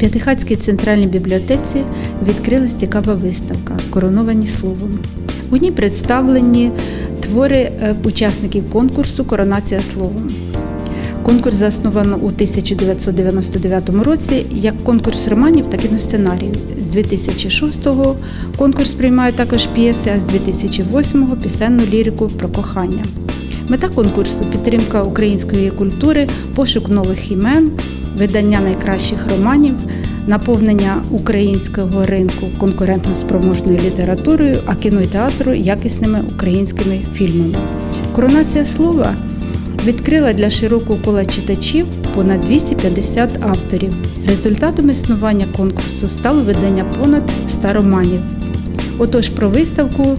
П'ятихатській центральній бібліотеці відкрилась цікава виставка Короновані словом. У ній представлені твори е, учасників конкурсу Коронація словом. Конкурс засновано у 1999 році як конкурс романів та кіносценаріїв. З 2006-го конкурс приймає також п'єси, а з 2008-го пісенну лірику про кохання. Мета конкурсу підтримка української культури, пошук нових імен, видання найкращих романів, наповнення українського ринку конкурентно-спроможною літературою, а кіно і театру якісними українськими фільмами. Коронація слова відкрила для широкого кола читачів понад 250 авторів. Результатом існування конкурсу стало видання понад 100 романів. Отож, про виставку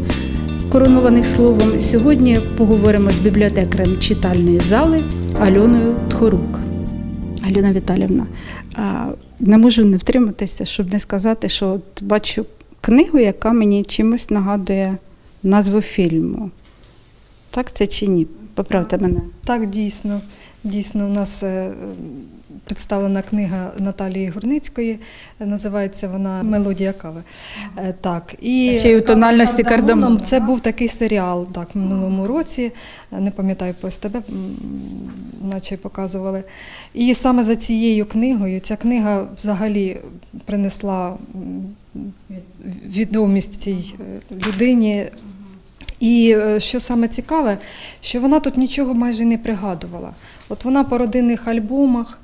коронованих словом сьогодні поговоримо з бібліотекарем читальної зали Альоною Тхорук. Альона Віталівна, не можу не втриматися, щоб не сказати, що от бачу книгу, яка мені чимось нагадує назву фільму. Так це чи ні? Поправте мене. Так, дійсно. Дійсно, у нас е, представлена книга Наталії Гурницької. Називається вона Мелодія кави. Е, Так, і Ще й у тональності кардамоном» Це був такий серіал так, в минулому році. е, Не пам'ятаю по СТБ, наче показували. І саме за цією книгою ця книга взагалі принесла відомість цій е, людині. І що саме цікаве, що вона тут нічого майже не пригадувала. От вона по родинних альбомах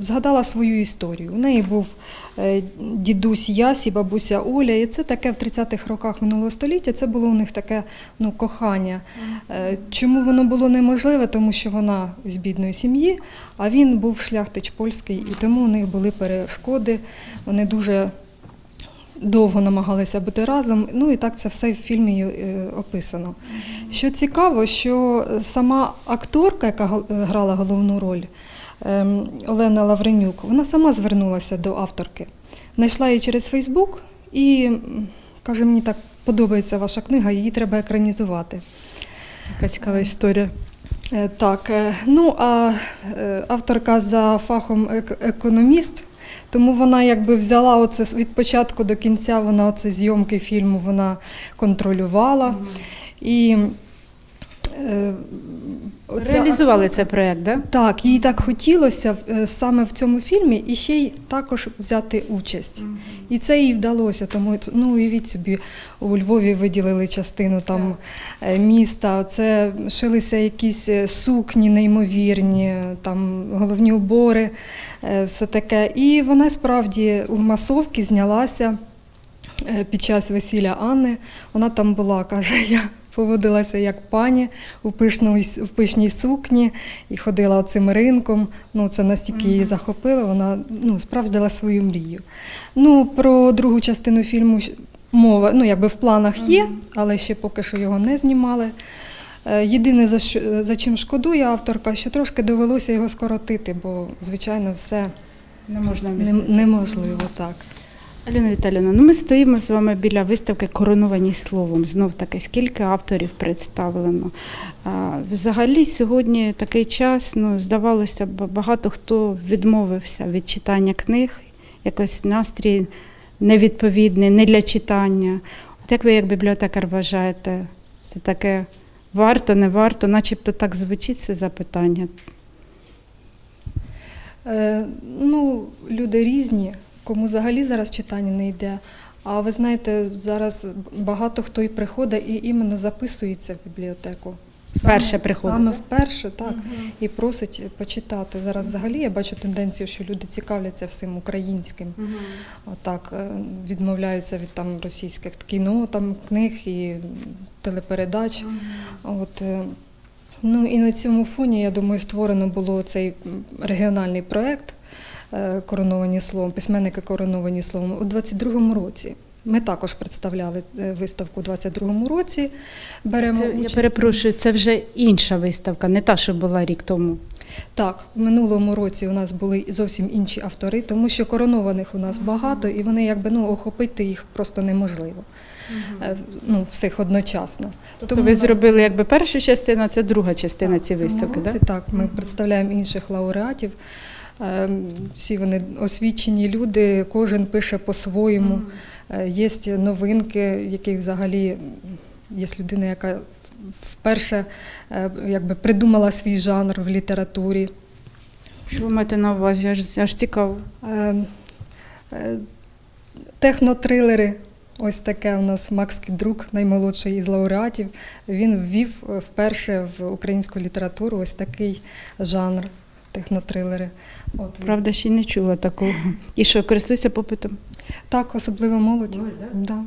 згадала свою історію. У неї був е, дідусь Ясі, бабуся Оля, і це таке в 30-х роках минулого століття. Це було у них таке ну, кохання. Е, чому воно було неможливе? Тому що вона з бідної сім'ї, а він був шляхтич польський, і тому у них були перешкоди. Вони дуже довго намагалися бути разом. Ну і так це все в фільмі е, описано. Що цікаво, що сама акторка, яка е, грала головну роль, Олена Лавренюк, вона сама звернулася до авторки. Знайшла її через Фейсбук і каже: мені так подобається ваша книга, її треба екранізувати. Яка цікава історія. Е, Так, е, ну а е, авторка за фахом економіст, тому вона якби взяла оце від початку до кінця, вона оце зйомки фільму вона контролювала. І е, оця- Реалізували цей проєкт, так? так, їй так хотілося е, саме в цьому фільмі і ще й також взяти участь. І це їй вдалося. Тому ну уявіть собі, у Львові виділили частину там е, міста. Це шилися якісь е, сукні неймовірні, там головні убори, все таке. І вона справді в масовці знялася під час весілля Анни. Вона там була, каже, я поводилася як пані у, пишної, в пишній сукні і ходила цим ринком. Ну, це настільки її захопило, вона ну, справдила свою мрію. Ну, про другу частину фільму мова, ну, якби в планах є, але ще поки що його не знімали. Е, Єдине, за, що, за чим шкодує авторка, що трошки довелося його скоротити, бо, звичайно, все Не можна неможливо так. Альона Віталіївна, ну ми стоїмо з вами біля виставки Короновані словом. Знов таки, скільки авторів представлено. Взагалі, сьогодні такий час, ну, здавалося б, багато хто відмовився від читання книг, якось настрій невідповідний, не для читання. От як ви, як бібліотекар, вважаєте, це таке варто, не варто, начебто так звучить це запитання. Е, ну, люди різні, кому взагалі зараз читання не йде. А ви знаєте, зараз багато хто і приходить і іменно записується в бібліотеку. Вперше приходить, Саме вперше, так. І просить почитати. Зараз взагалі я бачу тенденцію, що люди цікавляться всім українським. Отак е, відмовляються від там російських кіно, там книг і телепередач. От, е, ну і на цьому фоні, я думаю, створено було цей регіональний проєкт Короновані словом, письменники короновані словом у 22-му році. Ми також представляли е, виставку у 22-му році. Беремо Це, я перепрошую, це вже інша виставка, не та, що була рік тому. Так, в минулому році у нас були зовсім інші автори, тому що коронованих у нас багато, і вони якби ну охопити їх просто неможливо. Е, Ну, всіх одночасно. Тобто ви на- зробили якби першу частину, а це друга частина цієї виставки, так? так, ми представляємо інших лауреатів. Е, Всі вони освічені люди, кожен пише по-своєму. Е, Є новинки, яких взагалі є людина, яка вперше е, якби придумала свій жанр в літературі. Що ви маєте на увазі? Аж, аж цікаво. Е, е, Технотрилери. Ось таке у нас Макс Кідрук, наймолодший із лауреатів. Він ввів вперше в українську літературу ось такий жанр технотрилери. От. Правда, ще й не чула такого. І що, користуюся попитом? Так, особливо молодь. Ой, Да.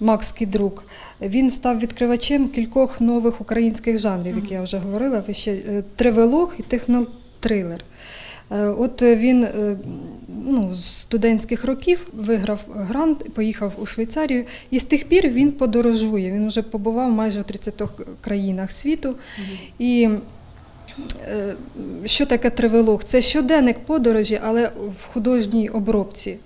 Макс Кідрук. Він став відкривачем кількох нових українських жанрів, які я вже говорила. Ви ще е, тривелог і технотрилер. Е, От він е, ну, з студентських років виграв грант, поїхав у Швейцарію, і з тих пір він подорожує. Він вже побував майже у 30 країнах світу. І що таке тривелог? Це щоденник подорожі, але в художній обробці.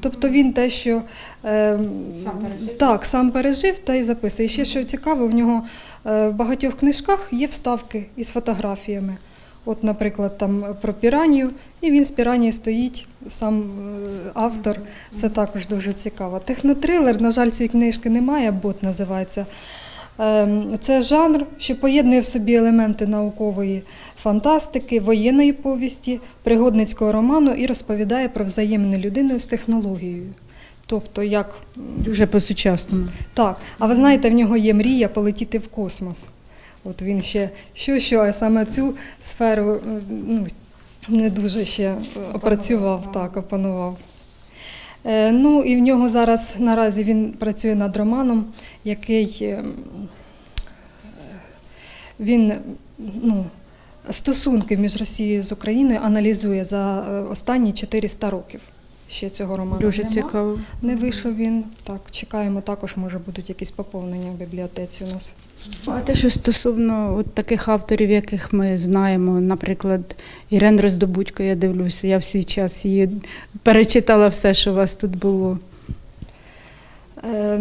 Тобто він те, що е, Сам пережив? так, сам пережив та й записує. І ще що цікаво, в нього е, в багатьох книжках є вставки із фотографіями. От, наприклад, там про піранію, і він з піранією стоїть, сам е, автор. Це також дуже цікаво. Технотрилер, на жаль, цієї книжки немає, бот називається. Ем, Це жанр, що поєднує в собі елементи наукової фантастики, воєнної повісті, пригодницького роману і розповідає про взаємини людини з технологією. Тобто, як Дуже по-сучасному. так, а ви знаєте, в нього є мрія полетіти в космос. От він ще що, що, а саме цю сферу е, ну, не дуже ще опрацював, так, опанував. Е, ну і в нього зараз наразі він працює над романом, який е, він ну, стосунки між Росією з Україною аналізує за е, останні 400 років. Ще цього роману Дуже нема. цікаво. Не вийшов він. Так, чекаємо, також може будуть якісь поповнення в бібліотеці у нас. А те, що стосовно от таких авторів, яких ми знаємо, наприклад, Ірен Роздобудько, я дивлюся, я в свій час її перечитала все, що у вас тут було. Е,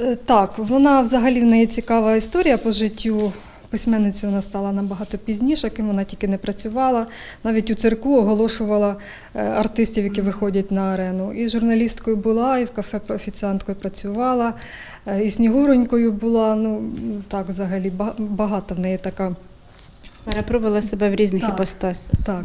е, так, вона взагалі в неї цікава історія по життю. Письменницею вона стала набагато пізніше, ким вона тільки не працювала. Навіть у цирку оголошувала е, артистів, які виходять на арену. І журналісткою була, і в кафе офіціанткою працювала, е, і снігуронькою була. Ну так, взагалі багато в неї така. Перепробувала себе в різних іпостасях. Так.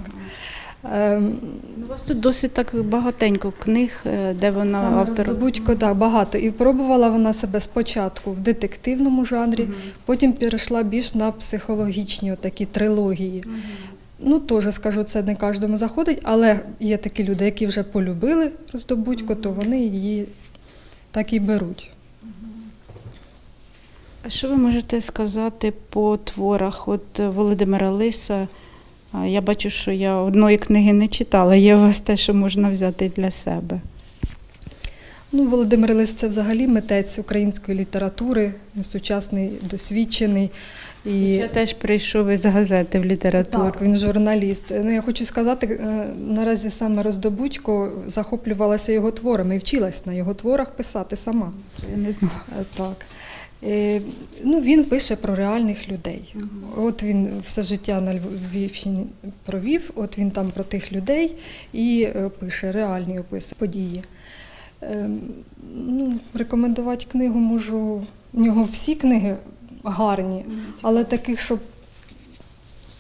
Ем, У вас тут досить так багатенько книг, е, де вона Саме автор. Роздобудько, так, багато. І пробувала вона себе спочатку в детективному жанрі, потім перейшла більш на психологічні такі трилогії. Ну, теж скажу, це не кожному заходить, але є такі люди, які вже полюбили Роздобудько, то вони її так і беруть. А що ви можете сказати по творах от е, Володимира Лиса? Я бачу, що я одної книги не читала. Є у вас те, що можна взяти для себе. Ну, Володимир Лис це взагалі митець української літератури, сучасний, досвідчений. І... Я теж прийшов із газети в літературу. Так, він журналіст. Ну я хочу сказати, е, наразі саме Роздобудько захоплювалася його творами і вчилась на його творах писати сама. Я не знала. Е, Так. Е, Ну, він пише про реальних людей. От він все життя на Львівщині провів, от він там про тих людей і е, пише реальні описи події. Е, Ну, рекомендувати книгу можу. У нього всі книги гарні, але таких, щоб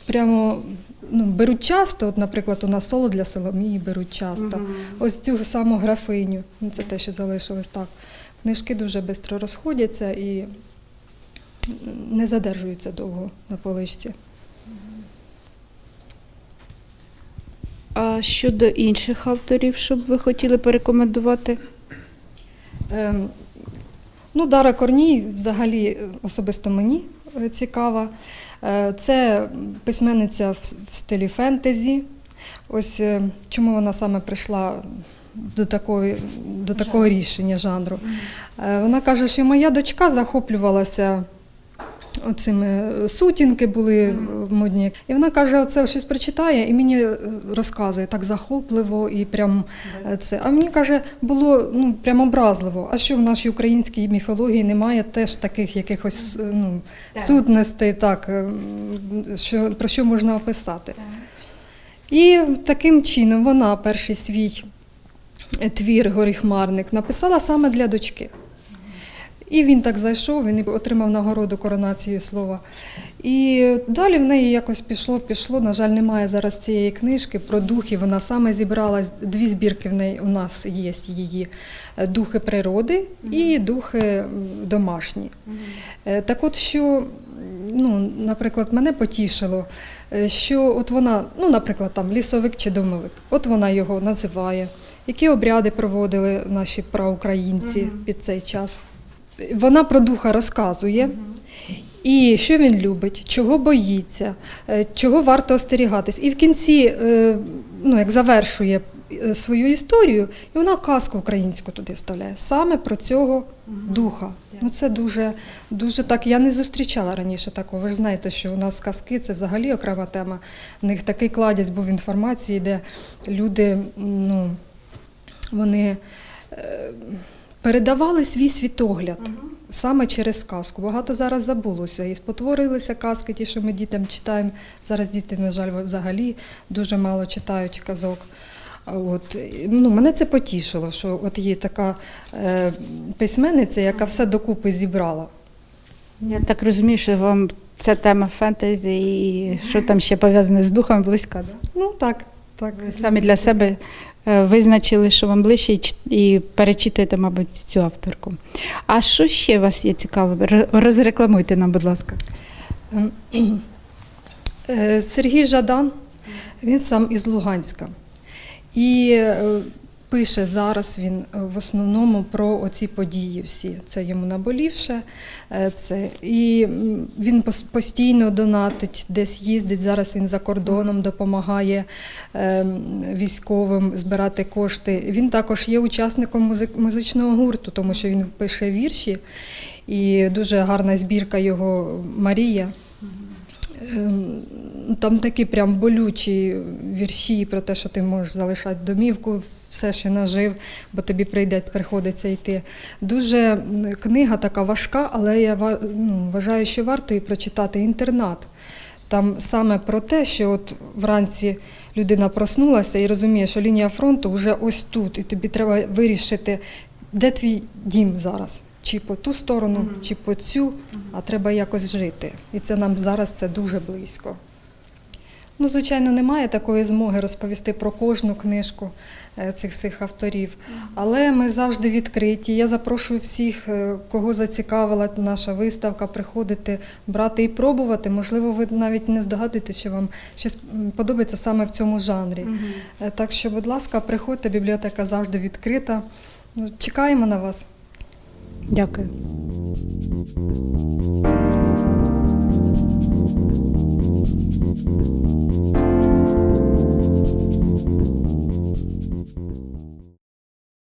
прямо ну, беруть часто, от, наприклад, у нас соло для Соломії беруть часто. Ось цю саму графиню, ну, це те, що залишилось так. Книжки дуже швидко розходяться і не задержуються довго на поличці. А щодо інших авторів, що б ви хотіли порекомендувати? Ем, ну, Дара Корній взагалі е, особисто мені е, цікава. Е, Це письменниця в в стилі фентезі. Ось е, чому вона саме прийшла до, такої, до такого рішення жанру. Е, Вона каже, що моя дочка захоплювалася. Оцими сутінки були е, модні. І вона каже, оце щось прочитає і мені е, розказує так захопливо і прям е, це. А мені каже, було ну прям образливо. А що в нашій українській міфології немає теж таких якихось е, ну, сутностей, так, е, що, про що можна описати. І таким чином вона перший свій е, твір Горіхмарник написала саме для дочки. І він так зайшов, він отримав нагороду коронації слова. І далі в неї якось пішло, пішло. На жаль, немає зараз цієї книжки про духи. Вона саме зібрала дві збірки в неї у нас є її духи природи і духи домашні. Е, Так от що, ну, наприклад, мене потішило, е, що от вона, ну, наприклад, там лісовик чи домовик, от вона його називає. Які обряди проводили наші праукраїнці під цей час? Вона про духа розказує. І що він любить, чого боїться, е, чого варто остерігатись. І в кінці, е, ну як завершує е, свою історію, і вона казку українську туди вставляє саме про цього духа. Ну це дуже, дуже так. Я не зустрічала раніше такого. Ви ж знаєте, що у нас казки це взагалі окрема тема. В них такий кладязь був інформації, де люди, ну вони е, передавали свій світогляд саме через казку. Багато зараз забулося. І спотворилися казки, ті, що ми дітям читаємо. Зараз діти, на жаль, взагалі дуже мало читають казок. От, ну, мене це потішило, що от є така е, письменниця, яка все докупи зібрала. Я так розумію, що вам ця тема фентезі і що там ще пов'язане з духом близька. Да? Ну так, так. Ви самі для себе е, визначили, що вам ближче, і перечитуєте, мабуть, цю авторку. А що ще у вас є цікаве? Розрекламуйте нам, будь ласка. Е, Сергій Жадан, він сам із Луганська. І е, пише зараз він е, в основному про оці події всі. Це йому наболівше. е, Це. І він постійно донатить, десь їздить. Зараз він за кордоном допомагає е, військовим збирати кошти. Він також є учасником музичного гурту, тому що він пише вірші. І дуже гарна збірка його Марія. Там такі прям болючі вірші про те, що ти можеш залишати домівку, все, що нажив, бо тобі прийде, приходиться йти. Дуже книга така важка, але я ну, вважаю, що варто її прочитати інтернат. Там саме про те, що от вранці людина проснулася і розуміє, що лінія фронту вже ось тут, і тобі треба вирішити, де твій дім зараз. Чи по ту сторону, чи по цю, а треба якось жити. І це нам зараз це дуже близько. Ну, звичайно, немає такої змоги розповісти про кожну книжку е, цих всіх авторів, але ми завжди відкриті. Я запрошую всіх, е, кого зацікавила наша виставка, приходити, брати і пробувати. Можливо, ви навіть не здогадуєтеся, що вам щось подобається саме в цьому жанрі. Е, Так що, будь ласка, приходьте, бібліотека завжди відкрита. Ну, Чекаємо на вас. Дякую.